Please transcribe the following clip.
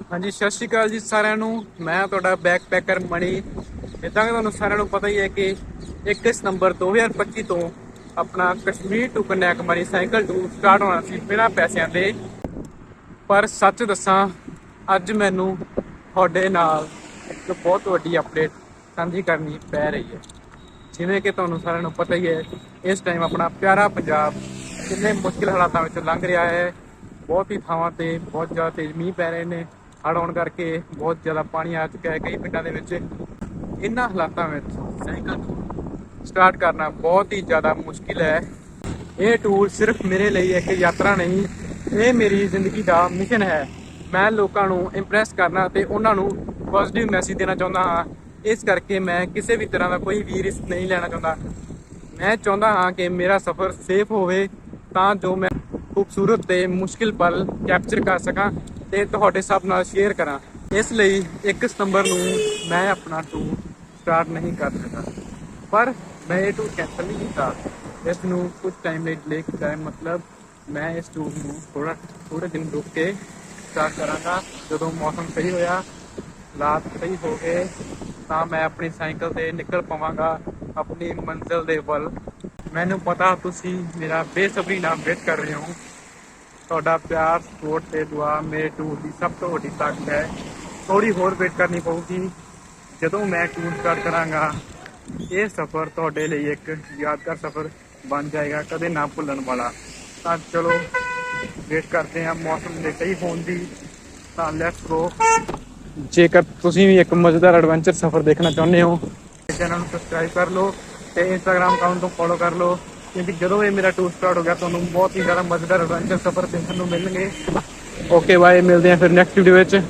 ਹਾਂਜੀ, ਸਤਿ ਸ਼੍ਰੀ ਅਕਾਲ ਜੀ ਸਾਰਿਆਂ ਨੂੰ। ਮੈਂ ਤੁਹਾਡਾ ਬੈਕਪੈਕਰ ਮਣੀ ਇਦਾਂ ਕਿ ਤੁਹਾਨੂੰ ਸਾਰਿਆਂ ਨੂੰ ਪਤਾ ਹੀ ਹੈ ਕਿ 21 ਨੰਬਰ 2025 ਤੋਂ ਆਪਣਾ Kashmir to Kanyakumari cycle tour start ਹੋਣਾ ਸੀ ਬਿਨਾਂ ਪੈਸਿਆਂ ਦੇ। ਪਰ ਸੱਚ ਦੱਸਾਂ, ਅੱਜ ਮੈਨੂੰ ਤੁਹਾਡੇ ਨਾਲ ਇੱਕ ਬਹੁਤ ਵੱਡੀ ਅਪਡੇਟ ਸਾਂਝੀ ਕਰਨੀ ਪੈ ਰਹੀ ਹੈ। ਜਿਵੇਂ ਕਿ ਤੁਹਾਨੂੰ ਸਾਰਿਆਂ ਨੂੰ ਪਤਾ ਹੀ ਹੈ, ਇਸ ਟਾਈਮ ਆਪਣਾ ਪਿਆਰਾ ਪੰਜਾਬ ਕਿੰਨੇ ਮੁਸ਼ਕਿਲ ਹਾਲਾਤਾਂ ਵਿੱਚ ਲੰਘ ਰਿਹਾ ਹੈ। ਬਹੁਤ ਹੀ ਥਾਵਾਂ ਤੇ ਬਹੁਤ ਜ਼ਿਆਦਾ ਤੇਜ਼ ਮੀਂਹ ਪੈ ਰਹੇ ਨੇ। ਹੜ੍ਹ ਆਉਣ ਕਰਕੇ ਬਹੁਤ ਜ਼ਿਆਦਾ ਪਾਣੀ ਆ ਚੁੱਕਿਆ ਹੈ ਕਈ ਪਿੰਡਾਂ ਦੇ ਵਿੱਚ। ਇਹਨਾਂ ਹਾਲਾਤਾਂ ਵਿੱਚ ਸਾਈਕਲ ਸਟਾਰਟ ਕਰਨਾ ਬਹੁਤ ਹੀ ਜ਼ਿਆਦਾ ਮੁਸ਼ਕਿਲ ਹੈ। ਇਹ ਟੂਰ ਸਿਰਫ ਮੇਰੇ ਲਈ ਇੱਕ ਯਾਤਰਾ ਨਹੀਂ, ਇਹ ਮੇਰੀ ਜ਼ਿੰਦਗੀ ਦਾ ਮਿਸ਼ਨ ਹੈ। ਮੈਂ ਲੋਕਾਂ ਨੂੰ ਇੰਪ੍ਰੈਸ ਕਰਨਾ ਤੇ ਉਹਨਾਂ ਨੂੰ ਪੋਜ਼ਿਟਿਵ ਮੈਸੇਜ ਦੇਣਾ ਚਾਹੁੰਦਾ ਹਾਂ। ਇਸ ਕਰਕੇ ਮੈਂ ਕਿਸੇ ਵੀ ਤਰ੍ਹਾਂ ਦਾ ਕੋਈ ਵੀ ਰਿਸਕ ਨਹੀਂ ਲੈਣਾ ਚਾਹੁੰਦਾ। ਮੈਂ ਚਾਹੁੰਦਾ ਹਾਂ ਕਿ ਮੇਰਾ ਸਫ਼ਰ ਸੇਫ ਹੋਵੇ, ਤਾਂ ਜੋ ਮੈਂ ਖੂਬਸੂਰਤ ਤੇ ਮੁਸ਼ਕਿਲ ਪਲ ਕੈਪਚਰ ਕਰ ਸਕਾਂ। ਤੇ ਤੁਹਾਡੇ ਸਭ ਨਾਲ ਸ਼ੇਅਰ ਕਰਾਂ। ਇਸ ਲਈ 1 ਸਤੰਬਰ ਨੂੰ ਮੈਂ ਆਪਣਾ ਟੂਰ ਸਟਾਰਟ ਨਹੀਂ ਕਰ ਸਕਾਂ ਪਰ ਮੈਂ ਇਹ ਟੂਰ ਕੈਂਸਲ ਨਹੀਂ ਕੀਤਾ। ਇਸ ਨੂੰ ਕੁਝ ਟਾਈਮ ਲਈ ਡਿਲੇ ਕੀਤਾ ਮਤਲਬ ਮੈਂ ਇਸ ਟੂਰ ਨੂੰ ਥੋੜਾ ਥੋੜੇ ਦਿਨ ਰੁਕ ਕੇ ਸਟਾਰਟ ਕਰਾਂਗਾ। ਜਦੋਂ ਮੌਸਮ ਸਹੀ ਹੋਇਆ, ਹਾਲਾਤ ਸਹੀ ਹੋ ਗਏ, ਤਾਂ ਮੈਂ ਆਪਣੀ ਸਾਈਕਲ ਤੇ ਨਿਕਲ ਪਾਵਾਂਗਾ। ਆਪਣੀ ਮੰਜ਼ਿਲ ਦੇ ਵੱਲ। ਮੈਨੂੰ ਪਤਾ ਤੁਸੀਂ ਮੇਰਾ ਬੇਸਬਰੀ ਨਾਲ ਵੇਟ ਕਰ ਰਹੇ ਹੋ। ਤੁਹਾਡਾ ਪਿਆਰ, ਸਪੋਰਟ ਤੇ ਦੁਆ ਮੇਰੇ ਟੂਰ ਦੀ ਸਭ ਤੋਂ ਵੱਡੀ ਤਾਕਤ ਹੈ। ਥੋੜੀ ਹੋਰ ਵੇਟ ਕਰਨੀ ਪਊਗੀ। ਜਦੋਂ ਮੈਂ ਟੂਰ ਸਟਾਰਟ ਕਰਾਂਗਾ, ਇਹ ਸਫ਼ਰ ਤੁਹਾਡੇ ਲਈ ਇੱਕ ਯਾਦਗਾਰ ਸਫ਼ਰ ਬਣ ਜਾਏਗਾ, ਕਦੇ ਨਾ ਭੁੱਲਣ ਵਾਲਾ। ਤਾਂ ਚਲੋ, ਵੇਟ ਕਰਦੇ ਹਾਂ, ਮੌਸਮ ਦੇ ਸਹੀ ਹੋਣ ਦੀ। ਤਾਂ ਲੈਟਸ ਗੋ ਜੇਕਰ ਤੁਸੀਂ ਵੀ ਇੱਕ ਮਜ਼ੇਦਾਰ ਐਡਵੈਂਚਰ ਸਫ਼ਰ ਦੇਖਣਾ ਚਾਹੁੰਦੇ ਹੋ ਚੈਨਲ ਨੂੰ ਸਬਸਕ੍ਰਾਈਬ ਕਰ ਲਓ ਤੇ ਇੰਸਟਾਗ੍ਰam ਅਕਾਊਂਟ ਤੋਂ ਫੋਲੋ ਕਰ ਲਓ। ਕਿਉਂਕਿ ਜਦੋਂ ਇਹ ਮੇਰਾ ਟੂਰ ਸਟਾਰਟ ਹੋ ਗਿਆ, ਤੁਹਾਨੂੰ ਬਹੁਤ ਹੀ ਜ਼ਿਆਦਾ ਮਜ਼ੇਦਾਰ ਐਡਵੈਂਚਰ ਸਫ਼ਰ ਦੇਖਣ ਨੂੰ ਮਿਲਣਗੇ। ਓਕੇ ਬਾਏ ਮਿਲਦੇ ਹਾਂ ਫਿਰ ਨੈਕਸਟ ਵੀਡੀਓ ਵਿੱਚ।